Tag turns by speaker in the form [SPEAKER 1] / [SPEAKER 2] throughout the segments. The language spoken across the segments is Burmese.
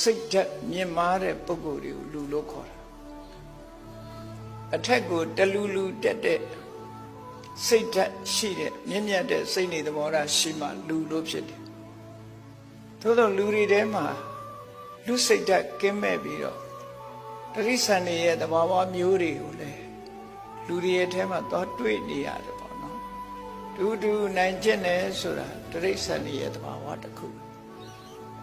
[SPEAKER 1] စိတ်ဓာတ်မြင့်မားတဲ့ပုဂ္ဂိုလ်တွေကိုလူလို့ခေါ်တာအထက်ကိုတလူလူတက်တဲ့စိတ်ဓာတ်ရှိတဲ့မြင့်မြတ်တဲ့စိတ်နေသဘောထားရှိမှလူလို့ဖြစ်တယ်သို့သောလူတွေထဲမှာလူစိတ်ဓာတ်ကင်းမဲ့ပြီးတော့တရိษံတွေရဲ့သဘာဝမျိုးတွေကိုလည်းလူတွေရဲ့ထဲမှာသွားတွေ့နေရတယ်ပေါ့နော်တူတူနိုင်ကျင့်တယ်ဆိုတာတရိษံတွေရဲ့သဘာဝတစ်ခု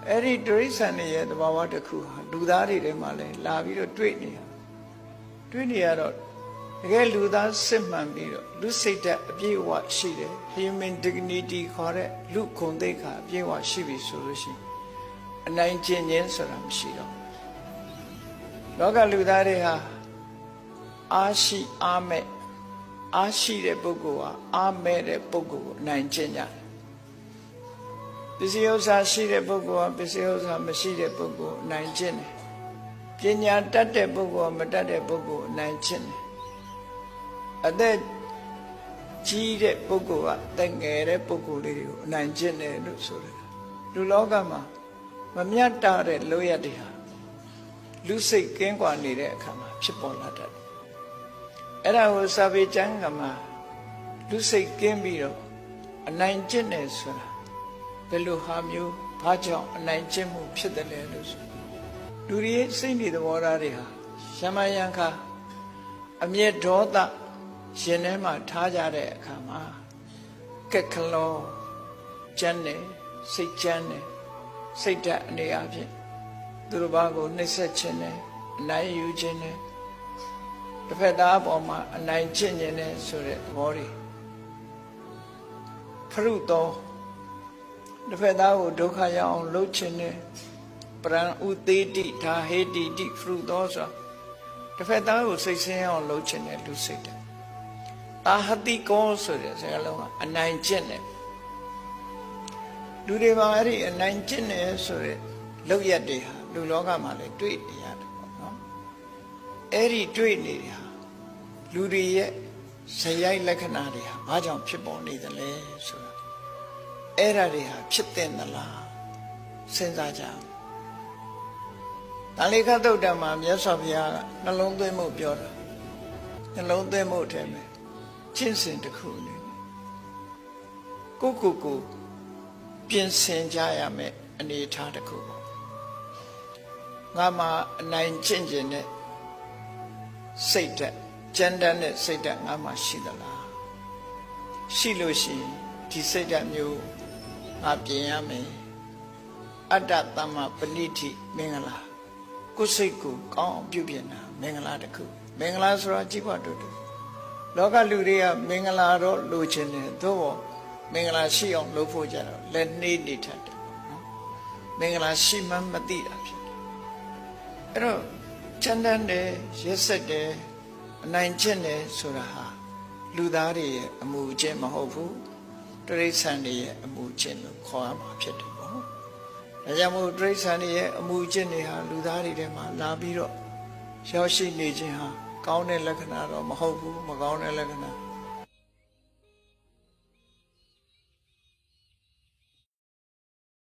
[SPEAKER 1] အဲ့ဒီတိရစ္ဆာန်တွေရဲ့သဘာဝတစ်ခုဟာလူသားတွေထဲမှာလည်းလာပြီးတော့တွေ့နေရတွေ့နေရတော့တကယ်လူသားစစ်မှန်ပြီးတော့လူစိတ်ဓာတ်အပြည့်အဝရှိတယ် human dignity ခေါ်တဲ့လူခုံသိက္ခာအပြည့်အဝရှိပြီဆိုလို့ရှိရင်အနိုင်ကျင့်ခြင်းဆိုတာမရှိတော့ဘူးလောကလူသားတွေဟာအားရှိအားမဲ့အားရှိတဲ့ပုဂ္ဂိုလ်ဟာအားမဲ့တဲ့ပုဂ္ဂိုလ်ကိုအနိုင်ကျင့်ကြတယ် ပစ္စည်းဥစ္စာရှိတဲ့ပုဂ္ဂိုလ်ကပစ္စည်းဥစ္စာမရှိတဲ့ပုဂ္ဂိုလ်အနိုင်ကျင့်တယ်ပညာတတ်တဲ့ပုဂ္ဂိုလ်ကမတတ်တဲ့ပုဂ္ဂိုလ်အနိုင်ကျင့်တယ်အသက်ကြီးတဲ့ပုဂ္ဂိုလ်ကအသက်ငယ်တဲ့ပုဂ္ဂိုလ်လေးတွေကိုအနိုင်ကျင့်တယ်လို့ဆိုတယ်လူလောကမှာမမြတ်တာတဲ့လောရတဲ့ဟာလူစိတ်ကင်းကွာနေတဲ့အခါမှာဖြစ်ပေါ်လာတတ်တယ်အဲ့ဒါကိုစာပေကျမ်းကမှာလူစိတ်ကင်းပြီးတော့အနိုင်ကျင့်တယ်ဆိုတာ ဘယ်လိုဟာမျိုးဘာကြောင့်အနိုင်ကျင့်မှုဖြစ်တယ်လဲလို့ဆိုလူတွေရဲ့စိတ်နေသဘောထားတွေဟာရှမယံခါအမျက်ဒေါသရှင်ထဲမှာထားကြတဲ့အခါမှာကက်ကလောကျန်းတယ်စိတ်ကျန်းတယ်စိတ်ဓာတ်အနေအချင်းသူတို့ဘာကိုနှိမ့်ဆက်ခြင်းနဲ့အနိုင်ယူခြင်းနဲ့တစ်ဖက်သားအပေါ်မှာအနိုင်ကျင့်ခြင်းနဲ့ဆိုတဲ့သဘောတွေဖရုတော် တစ်ဖက်သားကိုဒုက္ခရအောင်လှုပ်ခြင်းနဲ့ပရံဥသေးတိဒါဟေတိတိဖရုသောဆိုတစ်ဖက်သားကိုစိတ်ဆင်းအောင်လှုပ်ခြင်းနဲ့လူစိတ်တယ်အာဟတိကောဆိုတဲ့စကားလုံးကအနိုင်ကျင့်တယ်လူတွေမှာအဲ့ဒီအနိုင်ကျင့်တယ်ဆိုတဲ့လောက်ရက်တွေဟာလူလောကမှာလည်းတွေ့နေရတယ်ပေါ့နော်အဲ့ဒီတွေ့နေတဲ့ဟာလူတွေရဲ့ဇယိုက်လက္ခဏာတွေဟာဘာကြောင့်ဖြစ်ပေါ်နေသလဲဆိုတာ အဲ့ဓာတွေဟာဖြစ်တဲ့သလားစဉ်းစားကြအောင်။ဒါလေးခတ်တုတ်တံမှာမြတ်စွာဘုရားကနှလုံးသွင်းမှုပြောတာနှလုံးသွင်းမှုထဲမှာကျင့်စဉ်တစ်ခုအနေနဲ့ကိုယ့်ကိုယ်ကိုပြင်ဆင်ကြရမယ်အနေအထားတစ်ခုပေါ့။ငါမှအနိုင်ကျင့်ကျင်တဲ့စိတ်ဓာတ်ကြမ်းတမ်းတဲ့စိတ်ဓာတ်ငါမှရှိသလား။ရှိလို့ရှိရင်ဒီစိတ်ဓာတ်မျိုး ငါပြင်ရမယ်အတ္တသမ္မာပဏိတိမင်္ဂလာကိုယ်စိတ်ကိုကောင်းအောင်ပြုပြင်တာမင်္ဂလာတစ်ခုမင်္ဂလာဆိုတာကြည့်ပါတို့တို့လောကလူတွေကမင်္ဂလာတော့လိုချင်တယ်သို့ဘောမင်္ဂလာရှိအောင်လုပ်ဖို့ကြတော့လက်နှေးနေတတ်တယ်ပေါ့နော်မင်္ဂလာရှိမှမသိတာဖြစ်တယ်အဲ့တော့ချမ်းတမ်းတယ်ရက်ဆက်တယ်အနိုင်ကျင့်တယ်ဆိုတာဟာလူသားတွေရဲ့အမှုအကျင့်မဟုတ်ဘူး တရိษံတွေရဲ့အမှုချင်းလို့ခေါ်ရမှာဖြစ်တယ်ပေါ့။ဒါကြောင့်မို့တရိษံတွေရဲ့အမှုချင်းတွေဟာလူသားတွေထဲမှာလာပြီးတော့ရောက်ရှိနေခြင်းဟာကောင်းတဲ့လက္ခဏာတော့မဟုတ်ဘူးမကောင်းတဲ့လက္ခဏာ